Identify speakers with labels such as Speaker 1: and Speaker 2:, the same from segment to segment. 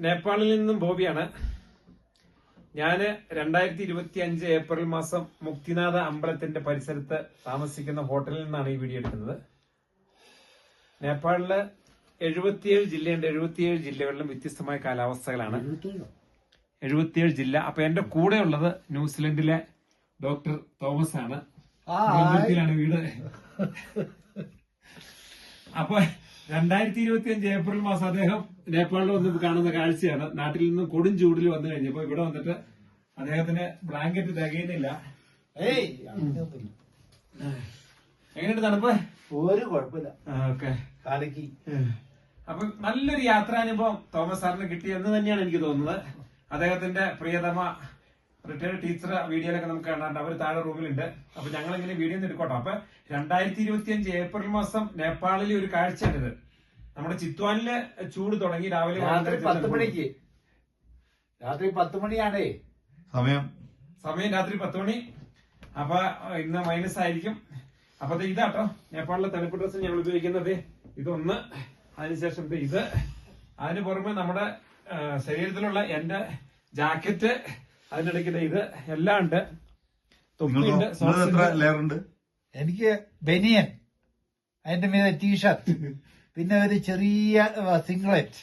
Speaker 1: നേപ്പാളിൽ നിന്നും ബോബിയാണ്. ഞാൻ രണ്ടായിരത്തി ഇരുപത്തി അഞ്ച് ഏപ്രിൽ മാസം മുക്തിനാഥ അമ്പലത്തിന്റെ പരിസരത്ത് താമസിക്കുന്ന ഹോട്ടലിൽ നിന്നാണ് ഈ വീഡിയോ എടുക്കുന്നത്. നേപ്പാളിൽ എഴുപത്തിയേഴ് ജില്ലയുണ്ട്. എഴുപത്തിയേഴ് ജില്ലകളിലും വ്യത്യസ്തമായ കാലാവസ്ഥകളാണ്. എഴുപത്തിയേഴ്? ജില്ല. അപ്പൊ എന്റെ കൂടെ ഉള്ളത് ന്യൂസിലൻഡിലെ ഡോക്ടർ തോമസ് ആണ് വീട്. അപ്പൊ രണ്ടായിരത്തി ഇരുപത്തി അഞ്ച് ഏപ്രിൽ മാസം അദ്ദേഹം നേപ്പാളിൽ വന്ന് കാണുന്ന കാഴ്ചയാണ്. നാട്ടിൽ നിന്നും കൊടും ചൂടിൽ വന്നു കഴിഞ്ഞപ്പോ ഇവിടെ വന്നിട്ട് അദ്ദേഹത്തിന് ബ്ലാങ്കറ്റ് തികയുന്നില്ല.
Speaker 2: ഏയ്.
Speaker 1: എങ്ങനെയുണ്ട് തണുപ്പ്?
Speaker 2: ഒരു കുഴപ്പമില്ല.
Speaker 1: ഓക്കെ. അപ്പൊ നല്ലൊരു യാത്രാനുഭവം തോമസ് സാറിന് കിട്ടിയെന്ന് തന്നെയാണ് എനിക്ക് തോന്നുന്നത്. അദ്ദേഹത്തിന്റെ പ്രിയതമ റിട്ടയർഡ് ടീച്ചർ വീഡിയോയിലൊക്കെ നമുക്ക് കാണാറുണ്ട് അവർ താഴെ റൂമിലുണ്ട്. അപ്പൊ ഞങ്ങൾ ഇങ്ങനെ വീഡിയോ എടുക്കോട്ടെ. അപ്പൊ രണ്ടായിരത്തി ഇരുപത്തി അഞ്ച് ഏപ്രിൽ മാസം നേപ്പാളിൽ ഒരു കാഴ്ചയാണിത്. നമ്മുടെ ചിത്വാനിലെ ചൂട് തുടങ്ങി രാവിലെ
Speaker 2: രാത്രി പത്ത് മണിക്ക്. രാത്രി പത്ത് മണിയാണേ.
Speaker 3: സമയം?
Speaker 1: സമയം രാത്രി പത്ത് മണി. അപ്പൊ ഇന്ന് മൈനസ് ആയിരിക്കും. അപ്പൊ ഇതാട്ടോ. നേപ്പാളിലെ തണുപ്പ് ഡ്രസ്സ് ഞങ്ങൾ ഉപയോഗിക്കുന്നത്. ഇതൊന്ന്. അതിനുശേഷം ഇത്. അതിന് പുറമെ നമ്മുടെ ശരീരത്തിലുള്ള എന്റെ ജാക്കറ്റ് അതിനിടയ്ക്ക് ദേ ഇത് എല്ലാം ഉണ്ട്. തൊപ്പിയുണ്ട്
Speaker 3: എത്ര. ലെയർ ഉണ്ട്.
Speaker 2: എനിക്ക് ബനിയൻ അതിന്റെ മീതെ ടീഷർട്ട് പിന്നെ ഒരു ചെറിയ സിംഗ്ലറ്റ്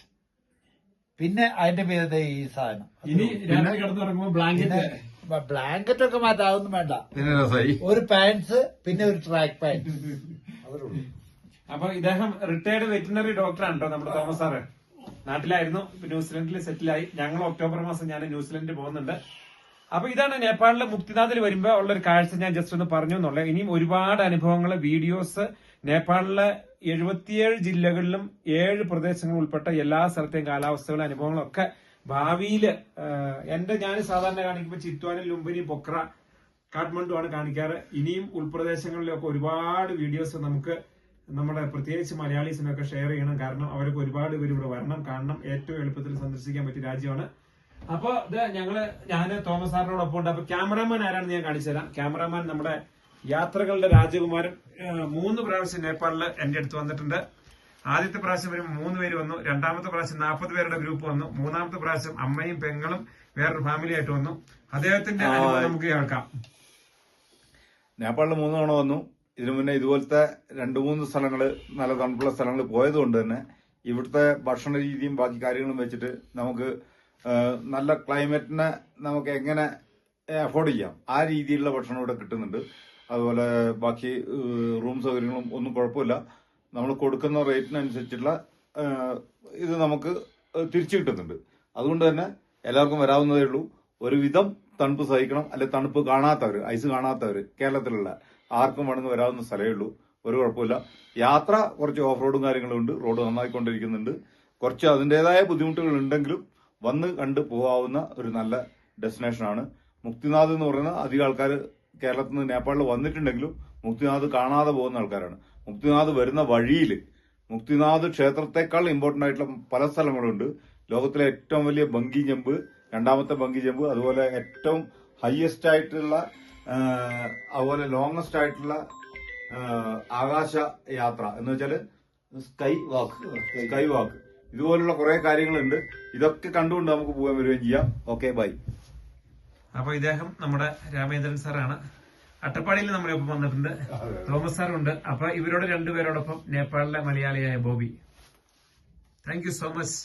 Speaker 2: പിന്നെ അതിന്റെ മീതെ ഈ സാധനം.
Speaker 1: ഇനി രാത്രി കിടന്നുറങ്ങുമ്പോ ബ്ലാങ്കറ്റ്
Speaker 2: ബ്ലാങ്കറ്റ് ഒക്കെ മാറ്റാവുന്നു വേണ്ട.
Speaker 3: പിന്നെ രസമായി
Speaker 2: ഒരു പാൻസ് പിന്നെ ഒരു ട്രാക്ക് പാൻസ്
Speaker 1: അപ്പൊ ഇദ്ദേഹം റിട്ടയർഡ് വെറ്റിനറി ഡോക്ടറാണ് കേട്ടോ നമ്മുടെ തോമസ് സാറ്? നാട്ടിലായിരുന്നു. ന്യൂസിലൻഡിൽ സെറ്റിലായി. ഞങ്ങൾ ഒക്ടോബർ മാസം ഞാൻ ന്യൂസിലൻഡിൽ പോകുന്നുണ്ട്. അപ്പൊ ഇതാണ് നേപ്പാളിലെ മുക്തിനാഥിൽ വരുമ്പോ ഉള്ള ഒരു കാഴ്ച ഞാൻ ജസ്റ്റ് ഒന്ന് പറഞ്ഞു എന്നുള്ളത് ഇനിയും ഒരുപാട് അനുഭവങ്ങൾ വീഡിയോസ് നേപ്പാളിലെ എഴുപത്തിയേഴ് ജില്ലകളിലും ഏഴ് പ്രദേശങ്ങൾ ഉൾപ്പെട്ട എല്ലാ സ്ഥലത്തെയും കാലാവസ്ഥകളും അനുഭവങ്ങളൊക്കെ ഭാവിയിൽ എന്റെ ഞാൻ സാധാരണ കാണിക്കുമ്പോൾ ചിത്വാനിൽ ലുംബിനി പൊക്ര കാഠ്മണ്ഡു ആണ് കാണിക്കാറ്. ഇനിയും ഉൾപ്രദേശങ്ങളിലൊക്കെ ഒരുപാട് വീഡിയോസ് നമുക്ക് നമ്മുടെ പ്രത്യേകിച്ച് മലയാളീസിനൊക്കെ ഷെയർ ചെയ്യണം. കാരണം അവർക്ക് ഒരുപാട് പേര് ഇവിടെ വരണം. കാണണം ഏറ്റവും എളുപ്പത്തിൽ സന്ദർശിക്കാൻ പറ്റിയ രാജ്യമാണ്. അപ്പൊ ഇത് ഞങ്ങൾ ഞാൻ തോമസ് സാറിനോടൊപ്പം ഉണ്ട്. അപ്പൊ ക്യാമറാമാൻ ആരാണെന്ന് ഞാൻ കാണിച്ചു തരാം. ക്യാമറാമാൻ നമ്മുടെ യാത്രകളുടെ രാജകുമാരൻ മൂന്ന് പ്രാവശ്യം നേപ്പാളിൽ എന്റെ അടുത്ത് വന്നിട്ടുണ്ട്. ആദ്യത്തെ പ്രാവശ്യം വരും മൂന്ന് പേര് വന്നു. രണ്ടാമത്തെ പ്രാവശ്യം നാൽപ്പത് പേരുടെ ഗ്രൂപ്പ് വന്നു. മൂന്നാമത്തെ പ്രാവശ്യം അമ്മയും പെങ്ങളും വേറൊരു ഫാമിലി ആയിട്ട് വന്നു. അദ്ദേഹത്തിന്റെ നമുക്ക് കേൾക്കാം.
Speaker 3: നേപ്പാളിൽ മൂന്ന് തവണ വന്നു. ഇതിനു മുന്നേ ഇതുപോലത്തെ രണ്ടു മൂന്ന് സ്ഥലങ്ങൾ നല്ല തണുപ്പുള്ള സ്ഥലങ്ങൾ പോയതുകൊണ്ട് തന്നെ ഇവിടുത്തെ ഭക്ഷണ രീതിയും ബാക്കി കാര്യങ്ങളും വെച്ചിട്ട് നമുക്ക് നല്ല ക്ലൈമറ്റിനെ നമുക്ക് എങ്ങനെ അഫോർഡ് ചെയ്യാം. ആ രീതിയിലുള്ള ഭക്ഷണം ഇവിടെ കിട്ടുന്നുണ്ട്. അതുപോലെ ബാക്കി റൂം സൗകര്യങ്ങളും ഒന്നും കുഴപ്പമില്ല. നമ്മൾ കൊടുക്കുന്ന റേറ്റിനനുസരിച്ചുള്ള ഇത് നമുക്ക് തിരിച്ചു കിട്ടുന്നുണ്ട്. അതുകൊണ്ട് തന്നെ എല്ലാവർക്കും വരാവുന്നതേ ഉള്ളൂ. ഒരുവിധം തണുപ്പ് സഹിക്കണം അല്ലെ തണുപ്പ് കാണാത്തവർ ഐസ് കാണാത്തവർ കേരളത്തിലുള്ള ആർക്കും വേണമെന്ന് വരാവുന്ന സ്ഥലമേ ഉള്ളൂ. ഒരു കുഴപ്പമില്ല യാത്ര കുറച്ച് ഓഫ് റോഡും കാര്യങ്ങളും ഉണ്ട്. റോഡ് നന്നായിക്കൊണ്ടിരിക്കുന്നുണ്ട്. കുറച്ച് അതിന്റെതായ ബുദ്ധിമുട്ടുകൾ ഉണ്ടെങ്കിലും വന്ന് കണ്ട് പോകാവുന്ന ഒരു നല്ല ഡെസ്റ്റിനേഷനാണ് മുക്തിനാഥ് എന്ന് പറയുന്ന അധികം ആൾക്കാർ കേരളത്തിൽ നിന്ന് നേപ്പാളിൽ വന്നിട്ടുണ്ടെങ്കിലും മുക്തിനാഥ് കാണാതെ പോകുന്ന ആൾക്കാരാണ്. മുക്തിനാഥ് വരുന്ന വഴിയിൽ മുക്തിനാഥ് ക്ഷേത്രത്തെക്കാൾ ഇമ്പോർട്ടന്റ് ആയിട്ടുള്ള പല സ്ഥലങ്ങളുണ്ട്. ലോകത്തിലെ ഏറ്റവും വലിയ ബങ്കി ജമ്പ് രണ്ടാമത്തെ ബങ്കി ജമ്പ് അതുപോലെ ഏറ്റവും ഹയസ്റ്റ് ആയിട്ടുള്ള അതുപോലെ ലോങ്ങസ്റ്റ് ആയിട്ടുള്ള ആകാശ യാത്ര എന്ന് വെച്ചാൽ സ്കൈ വാക്ക് സ്കൈ വാക്ക് ഇതുപോലുള്ള കുറെ കാര്യങ്ങളുണ്ട്. ഇതൊക്കെ കണ്ടുകൊണ്ട് നമുക്ക് പോകാൻ വരികയും ചെയ്യാം. ഓക്കെ ബൈ
Speaker 1: അപ്പൊ ഇദ്ദേഹം നമ്മുടെ രാമേന്ദ്രൻ സാറാണ്. അട്ടപ്പാടിയിൽ നമ്മുടെ ഒപ്പം വന്നിട്ടുണ്ട്. തോമസ് സാറുണ്ട് അപ്പൊ ഇവരോട് രണ്ടുപേരോടൊപ്പം നേപ്പാളിലെ മലയാളിയായ Bobby. Thank you so much